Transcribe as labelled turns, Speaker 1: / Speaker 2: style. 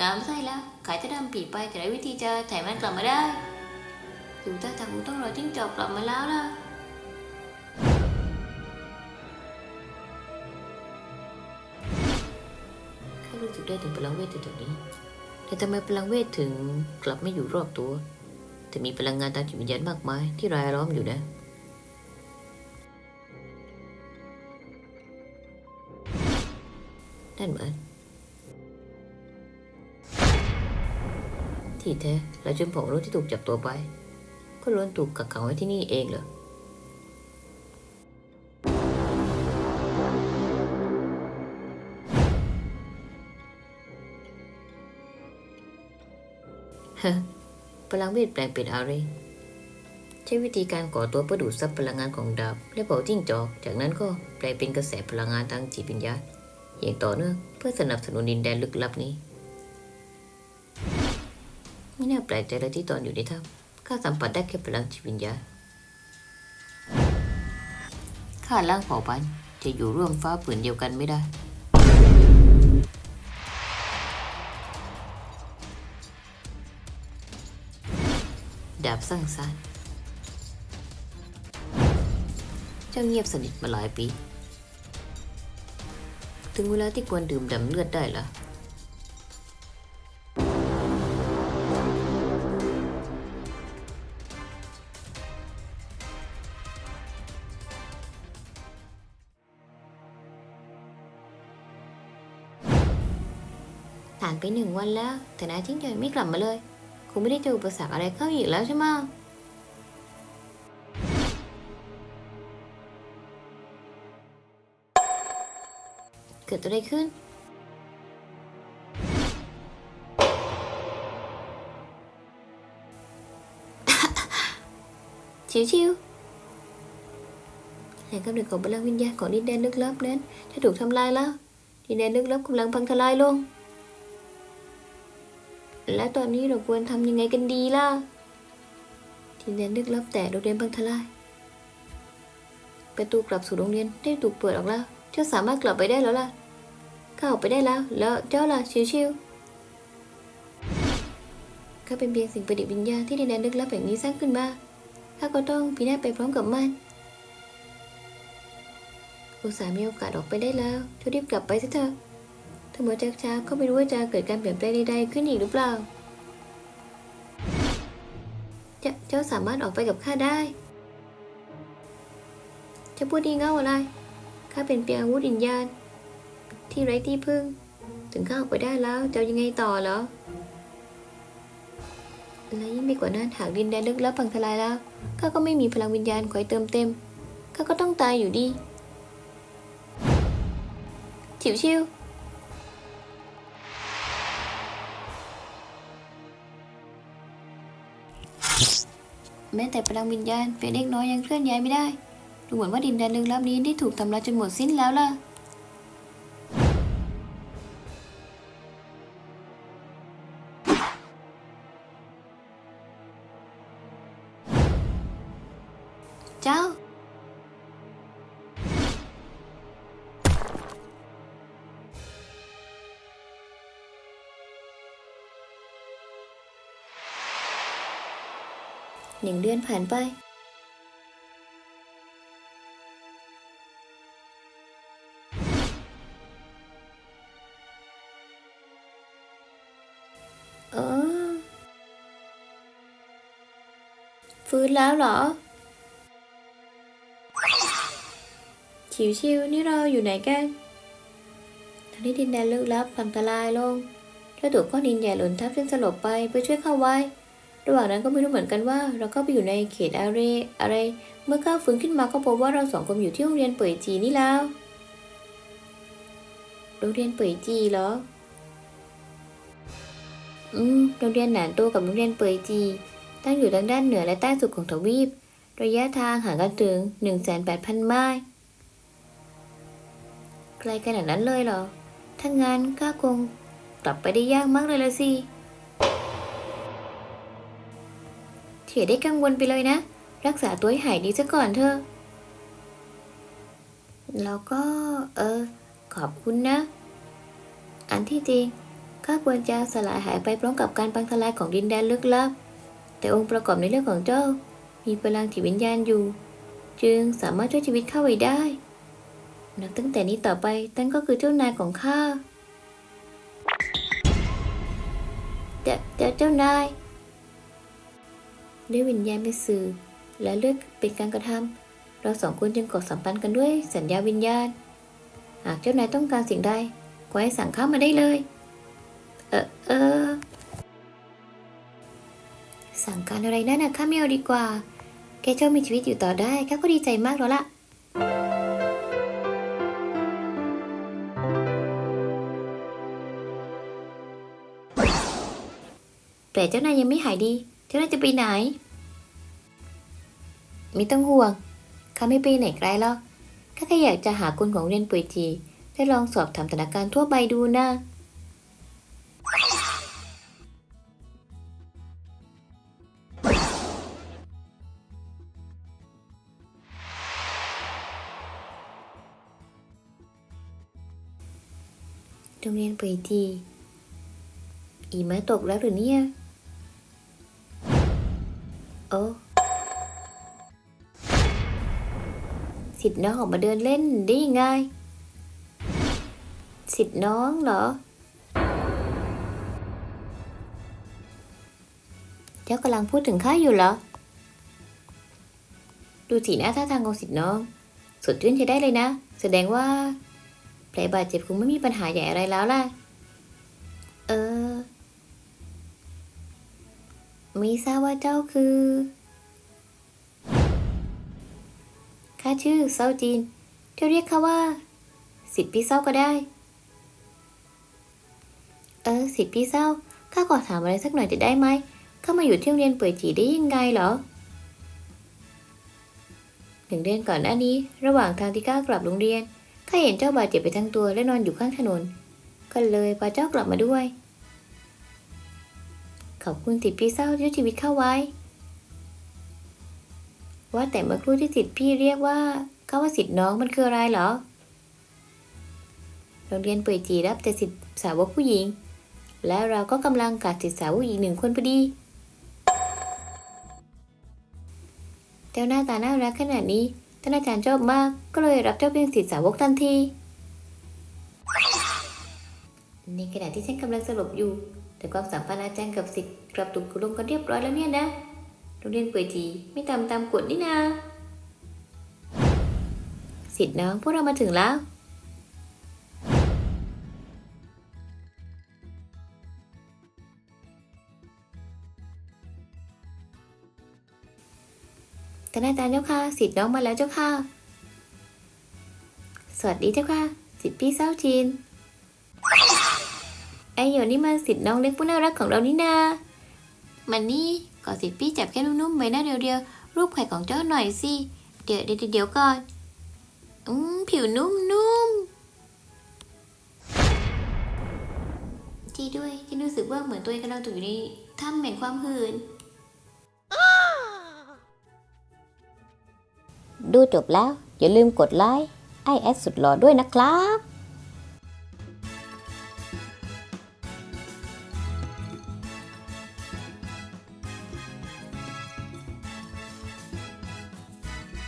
Speaker 1: งามไส้แล้ว ขายจะดำปีไปแต่ไรวิธีจะถ่ายมันกลับมาได้ดูท่าทางกูต้องรอจิ้งจอกกลับมาแล้วล่ะข้ารู้สึกได้ถึงพลังเวทอยู่ตรงนี้ แต่ทำไมพลังเวทถึงกลับไม่อยู่รอบตัว แต่มีพลังงานทางจิตวิญญาณมากมายที่รายล้อมอยู่นะนั่นเหมือน ที่แท้และชนเผ่ามนุษย์ที่ถูกจับตัวไป ก็ล้วนถูกกักขังไว้ที่นี่เองเหรอฮะพลังเวทแปลงเป็นอะไรใช้วิธีการก่อตัวเพื่อดูดซับพลังงานของดาบ และเป่าจิ้งจอก จากนั้นก็แปลเป็นกระแสพลังงานทางจิตวิญญาณอย่างต่อเนื่องเพื่อสนับสนุนดินแดนลึกลับนี้ ไม่น่าแปลกใจเลยที่ตอนอยู่ในถ้ำข้าสัมผัสได้แค่พลังจิตวิญญาณข้าล่างเผ่าพันธุ์จะอยู่ร่วมฟ้าผืนเดียวกันไม่ได้ ดาบสร้างสรรค์เจ้าเงียบสนิทมาหลายปี ถึงเวลาที่ควรดื่มดำเลือดได้แล้ว ผ่านไปหนึ่งวันแล้ว แต่นายทิ้งใจไม่กลับมาเลย คงไม่ได้เจออุปสรรคอะไรเข้าอีกแล้วใช่ไหมเกิดอะไรขึ้น ชิวๆแหล่งกำเนิดของพลังวิญญาณของดินแดนลึกลับนั้นจะถูกทำลายแล้วดินแดนลึกลับกำลังพังทลายลง และตอนนี้เราควรทำยังไงกันดีล่ะดินแดนลึกลับแต่โรงเรียนพังทลาย ประตูกลับสู่โรงเรียนได้ถูกเปิดออกแล้ว เจ้าสามารถกลับไปได้แล้วล่ะ เข้าออกไปได้แล้ว แล้วเจ้าล่ะชิวๆข้าเป็นเพียงสิ่งประดิษฐ์วิญญาณที่ดินแดนลึกลับแห่งนี้สร้างขึ้นมา ข้าก็ต้องพินาศไปพร้อมกับมันอุตส่าห์มีโอกาสออกไปได้แล้วเจ้ารีบกลับไปเถอะ ถ้าเมื่อจากช้าก็ไม่รู้ว่าจะเกิดการเปลี่ยนแปลงใดๆขึ้นอีกหรือเปล่าเจาเจ้าสามารถออกไปกับข้าได้จะพูดดีเง่าอะไร ข้าเป็นเพียงอาวุธวิญญาณที่ไร้ที่พึ่ง ถึงข้าออกไปได้แล้วจะเอายังไงต่อเหรอ และยิ่งไปกว่านั้นหากดินแดนลึกลับพังทลายแล้ว ข้าก็ไม่มีพลังวิญญาณคอยเติมเต็ม ข้าก็ต้องตายอยู่ดี ฉิวชิว แม้แต่พลังวิญญาณเพียงเล็กน้อยยังเคลื่อนย้ายไม่ได้ ดูเหมือนว่าดินแดนลึกลับนี้ได้ถูกทำลายจนหมดสิ้นแล้วล่ะ เจ้า หนึ่งเดือนผ่านไปเออฟื้นแล้วเหรอ ชิวๆนี่เราอยู่ไหนกันทางที่ดินแดนลึกลับพังทลายลงเจ้าถูกก้อนดินใหญ่หล่นทับจนสลบไปเพื่อช่วยเข้าไว้ ระหว่างนั้นก็ไม่รู้เหมือนกันว่า เราเข้าไปอยู่ในเขตอาเรอะไร เมื่อก้าวฟื้นขึ้นมาก็พบว่าเราสองคนอยู่ที่โรงเรียนเป่ยจีนี่แล้วโรงเรียนเป่ยจีเหรอ อืมโรงเรียนหนานโตกับโรงเรียนเป่ยจี ตั้งอยู่ทางด้านเหนือและใต้สุดของทวีป ระยะทางห่างกันถึง 18,000 ไมล์ไกลขนาดนั้นเลยเหรอ ถ้างั้นก็คงกลับไปได้ยากมากเลยละสิ เถียได้กังวลไปเลยนะ รักษาตัวให้หายดีซะก่อนเถอะแล้วก็ เออ ขอบคุณนะ อันที่จริงข้าควรจะสลายหายไปพร้อมกับการพังทลายของดินแดนลึกลับ แต่องค์ประกอบในเรื่องของเจ้า มีพลังจิตวิญญาณอยู่ จึงสามารถช่วยชีวิตข้าไว้ได้นับตั้งแต่นี้ต่อไปตั้นก็คือเจ้านายของข้าเจ้าเจ้าเจ้านาย ด้วยวิญญาณเป็นสื่อ และเลือกเป็นการกระทำเราสองคนจึงกดสัมพันธ์กันด้วยสัญญาวิญญาณ หากเจ้านายต้องการสิ่งใดขอให้สั่งข้ามาได้เลย เออเออสั่งการอะไรนั่นนะข้าไม่เอาดีกว่า แกเจ้ามีชีวิตอยู่ต่อได้ข้าก็ดีใจมากแล้วล่ะแต่เจ้านายยังไม่หายดี เจ้านาจะไปไหน ไม่ต้องห่วงข้าไม่ไปไหนไกลหรอกข้าแค่อยากจะหาคนของเรียนป่วยจีได้ลองสอบถามสถานการณ์ทั่วไปดูนะโรงเรียนป่วยจีอีมาตกแล้วหรือเนี่ย โอสิทธิ์น้องออกมาเดินเล่นได้ยังไง สิทธิ์น้องเหรอ เจ้ากำลังพูดถึงข้าอยู่เหรอ ดูสีหน้าท่าทางของสิทธิ์น้อง สดชื่นใช้ได้เลยนะ แสดงว่าแผลบาดเจ็บคงไม่มีปัญหาใหญ่อะไรแล้วล่ะ ไม่ทราบว่าเจ้าคือข้าชื่อเซาจีนเจ้าเรียกข้าว่า สิทธิพี่เศร้าก็ได้ เออ สิทธิพี่เศร้าข้าขอถามอะไรสักหน่อยจะได้ไหมข้ามาอยู่ที่โรงเรียนเปิดจีได้ยังไงเหรอหนึ่งเดือนก่อนหน้านี้ ระหว่างทางที่ข้ากลับโรงเรียนข้าเห็นเจ้าบาดเจ็บไปทั้งตัวและนอนอยู่ข้างถนน ก็เลยพาเจ้ากลับมาด้วย ขอบคุณสิทธิ์พี่เศร้าที่ชีวิตเข้าไว้ ว่าแต่เมื่อครู่ที่สิทธิ์พี่เรียกว่าเขาว่าสิทธิ์น้องมันคืออะไรเหรอ โรงเรียนเปิดจีรับแต่สิทธิ์สาวกผู้หญิง และเราก็กำลังขาดสิทธิ์สาวกอีกหนึ่งคนพอดีเจ้าหน้าตาน่ารักขนาดนี้ท่านอาจารย์ชอบมาก ก็เลยรับเจ้าเป็นสิทธิ์สาวกทันทีในขณะที่ฉันกำลังสลบอยู่ แต่ความสัมพันธ์อาจารย์กับสิทธิ์กลับถูกลงกันเรียบร้อยแล้วเนี่ยนะโรงเรียนเปิดจีไม่ตามตามกฎนี่นาสิทธิ์น้องพวกเรามาถึงแล้วท่านอาจารย์เจ้าค่ะสิทธิ์น้องมาแล้วเจ้าค่ะ สวัสดีเจ้าค่ะ สิทธิ์พี่เศร้าจีน ไอโยนี่มาสิทธิ์น้องเล็กผู้น่ารักของเรานี่นา มันนี่กอดสิทธิ์พี่จับแค่นุ่มๆใบหน้าเดียวๆ รูปไข่ของเจ้าหน่อยสิ เดี๋ยวเดี๋ยวเดี๋ยวก่อน อืมผิวนุ่มๆที่ด้วยที่รู้สึกว่าเหมือนตัวเองกำลังถูกอยู่ในถ้ำแห่งความหืน
Speaker 2: ดูจบแล้ว อย่าลืมกดไลค์ไอแอดสุดหล่อด้วยนะครับ